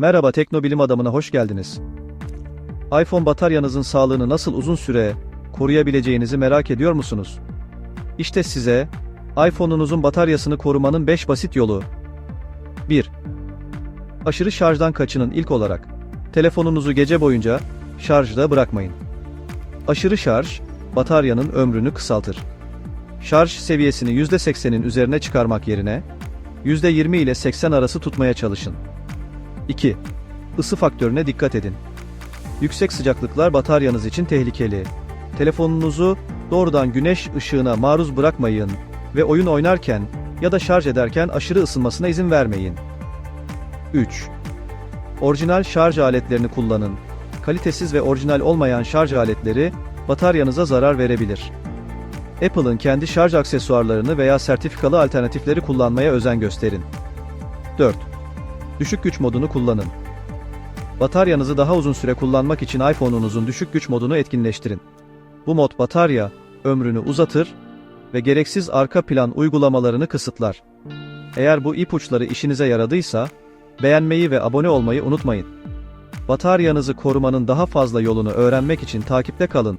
Merhaba Teknobilim adamına hoş geldiniz. iPhone bataryanızın sağlığını nasıl uzun süre koruyabileceğinizi merak ediyor musunuz? İşte size iPhone'unuzun bataryasını korumanın 5 basit yolu. 1. Aşırı şarjdan kaçının ilk olarak. Telefonunuzu gece boyunca şarjda bırakmayın. Aşırı şarj, bataryanın ömrünü kısaltır. Şarj seviyesini %80'in üzerine çıkarmak yerine, %20 ile 80 arası tutmaya çalışın. 2. Isı faktörüne dikkat edin. Yüksek sıcaklıklar bataryanız için tehlikeli. Telefonunuzu doğrudan güneş ışığına maruz bırakmayın ve oyun oynarken ya da şarj ederken aşırı ısınmasına izin vermeyin. 3. Orijinal şarj aletlerini kullanın. Kalitesiz ve orijinal olmayan şarj aletleri bataryanıza zarar verebilir. Apple'ın kendi şarj aksesuarlarını veya sertifikalı alternatifleri kullanmaya özen gösterin. 4. Düşük güç modunu kullanın. Bataryanızı daha uzun süre kullanmak için iPhone'unuzun düşük güç modunu etkinleştirin. Bu mod batarya ömrünü uzatır ve gereksiz arka plan uygulamalarını kısıtlar. Eğer bu ipuçları işinize yaradıysa, beğenmeyi ve abone olmayı unutmayın. Bataryanızı korumanın daha fazla yolunu öğrenmek için takipte kalın.